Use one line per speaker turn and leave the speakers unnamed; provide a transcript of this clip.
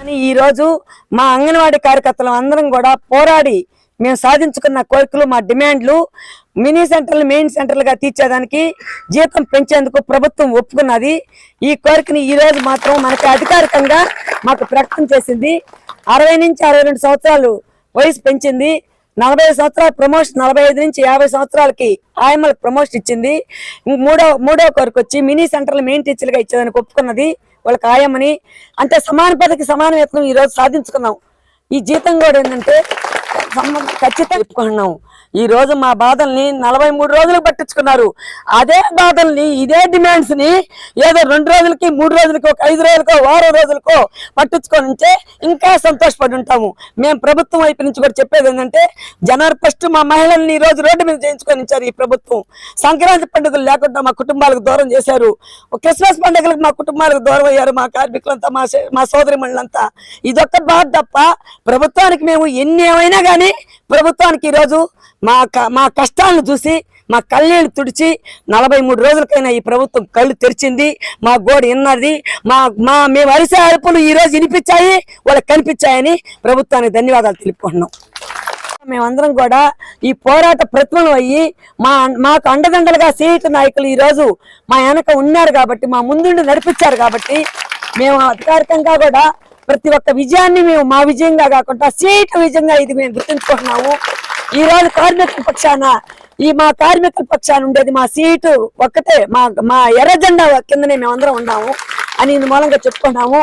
అని ఈ రోజు మా అంగన్వాడీ కార్యకర్తలు అందరం కూడా పోరాడి మేము సాధించుకున్న కోరికలు మా డిమాండ్లు మినీ సెంటర్లు మెయిన్ సెంటర్లుగా తీర్చేదానికి జీతం పెంచేందుకు ప్రభుత్వం ఒప్పుకున్నది. ఈ కోరికని ఈ రోజు మాత్రం మనకి అధికారికంగా మాకు ప్రకటన చేసింది. అరవై నుంచి అరవై రెండు సంవత్సరాలు వయసు పెంచింది. నలభై సంవత్సరాల ప్రమోషన్ నలభై ఐదు నుంచి యాభై సంవత్సరాలకి ఆయమ్మలకు ప్రమోషన్ ఇచ్చింది. మూడో మూడో కోరిక వచ్చి మినీ సెంటర్లు మెయిన్ టీచర్లుగా ఇచ్చేదానికి ఒప్పుకున్నది. వాళ్ళకి ఖాయమని అంటే సమాన పదకి సమాన వేతనం ఈ రోజు సాధించుకున్నాం. ఈ జీతం కూడా ఏంటంటే సంబంధం ఖచ్చితంగా చెప్పుకుంటున్నాం ఈ రోజు మా బాధల్ని నలభై మూడు రోజులకు పట్టించుకున్నారు. అదే బాధల్ని ఇదే డిమాండ్స్ని ఏదో రెండు రోజులకి మూడు రోజులకి ఒక ఐదు రోజులకో వారం రోజులకో పట్టించుకొని ఉంటే ఇంకా సంతోషపడి ఉంటాము. మేము ప్రభుత్వం వైపు నుంచి కూడా చెప్పేది ఏంటంటే జనవరి ఫస్ట్ మా మహిళల్ని ఈ రోజు రోడ్డు మీద చేయించుకొని ఇచ్చారు ఈ ప్రభుత్వం. సంక్రాంతి పండుగలు లేకుండా మా కుటుంబాలకు దూరం చేశారు. క్రిస్మస్ పండుగలకు మా కుటుంబాలకు దూరం అయ్యారు మా కార్మికులంతా మా మా సోదరి మళ్ళంతా ఇదొక్క బాధ తప్ప ప్రభుత్వానికి మేము ఎన్ని ఏమైనా కానీ ప్రభుత్వానికి ఈరోజు మా మా కష్టాలను చూసి మా కళ్ళీళ్ళు తుడిచి నలభై మూడు రోజులకైనా ఈ ప్రభుత్వం కళ్ళు తెరిచింది. మా గోడు విన్నది మా మా మేము అరిసే అరుపులు ఈ రోజు వినిపించాయి వాళ్ళకి కనిపించాయని ప్రభుత్వానికి ధన్యవాదాలు తెలుపుకుంటున్నాం. మేమందరం కూడా ఈ పోరాట ప్రతిమలు అయ్యి మా మాకు అండదండలుగా సీటు నాయకులు ఈ రోజు మా వెనక ఉన్నారు కాబట్టి మా ముందుండి నడిపించారు కాబట్టి మేము అధికారికంగా కూడా ప్రతి ఒక్క విజయాన్ని మేము మా విజయంగా కాకుండా సీటు విజయంగా ఇది మేము గుర్తుంచుకుంటున్నాము. ఈ రోజు కార్మికుల పక్షాన ఈ మా కార్మికుల పక్షాన ఉండేది మా సీటు ఒక్కటే మా మా ఎర్ర జెండా కిందనే మేమందరం ఉన్నాము అని ఇందు మూలంగా చెప్పుకున్నాము